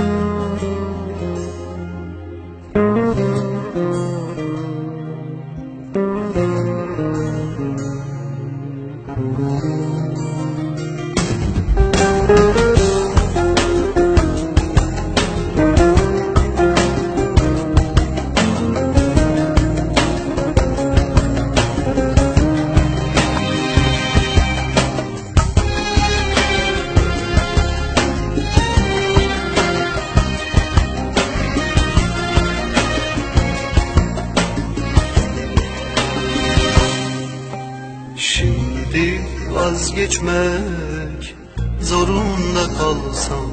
Şimdi vazgeçmek zorunda kalsam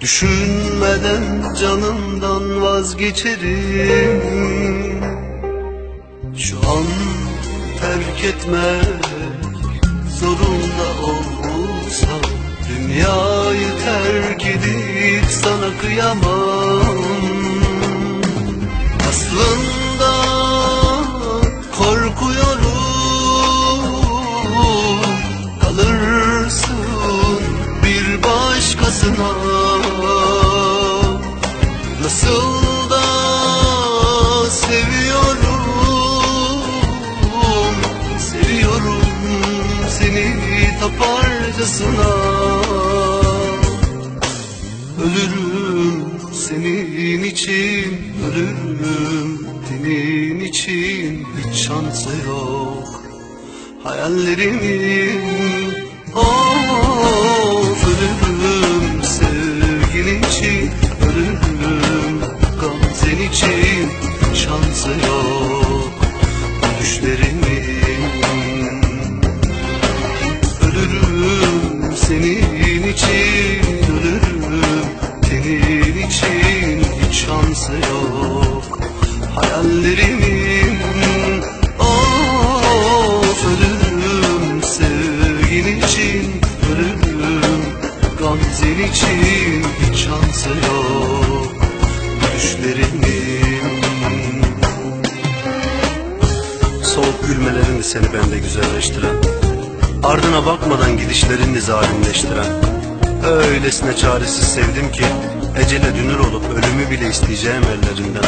Düşünmeden canımdan vazgeçerim. Şu an terk etmek zorunda olsam Dünyayı terk edip sana kıyamam. Aslında Nasıl da seviyorum Seviyorum seni taparcasına. Ölürüm senin için Ölürüm senin için. Hiç şansı yok Hayallerimin ölürüm sevgin için Ölürüm. Gamzen için şansı yok. Düşlerimin. Ölürüm senin için Ölürüm senin için. Hiç şansı yok. Hayallerimin gamzen için Hiç şansı yok Düşlerimin. Soğuk gülmelerin seni bende güzelleştiren Ardına bakmadan gidişlerini zalimleştiren. Öylesine çaresiz sevdim ki Ecele dünür olup ölümü bile isteyeceğim ellerinden.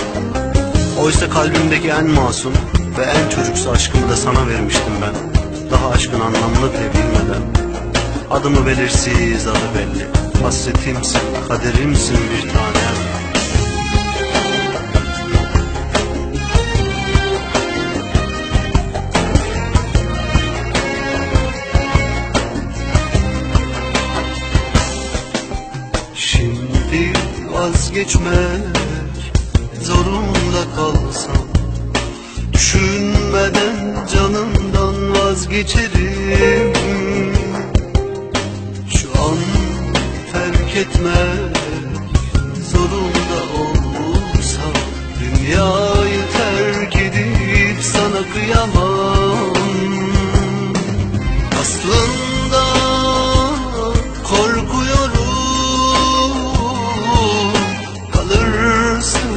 Oysa kalbimdeki en masum ve en çocuksu aşkımı da sana vermiştim ben. Daha aşkın anlamını bile bilmeden Adımı belirsiz adı belli. Hasretimsin, kaderimsin bir tanem. Şimdi vazgeçmek zorunda kalsam Düşünmeden canımdan vazgeçerim etmek zorunda olsam Dünyayı terk edip sana kıyamam. Aslında korkuyorum. Kalırsın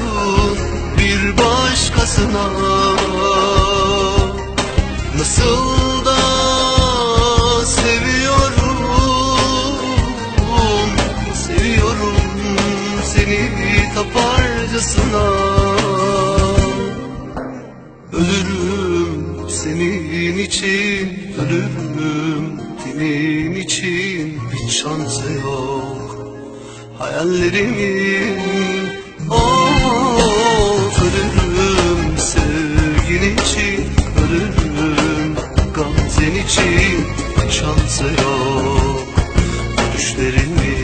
bir başkasına. Nasıl seni taparcasına Ölürüm senin için Ölürüm senin için. Hiç şansı yok Hayallerimin. Of ölürüm sevgin için Ölürüm gamzen için. Hiç şansı yok Düşlerimin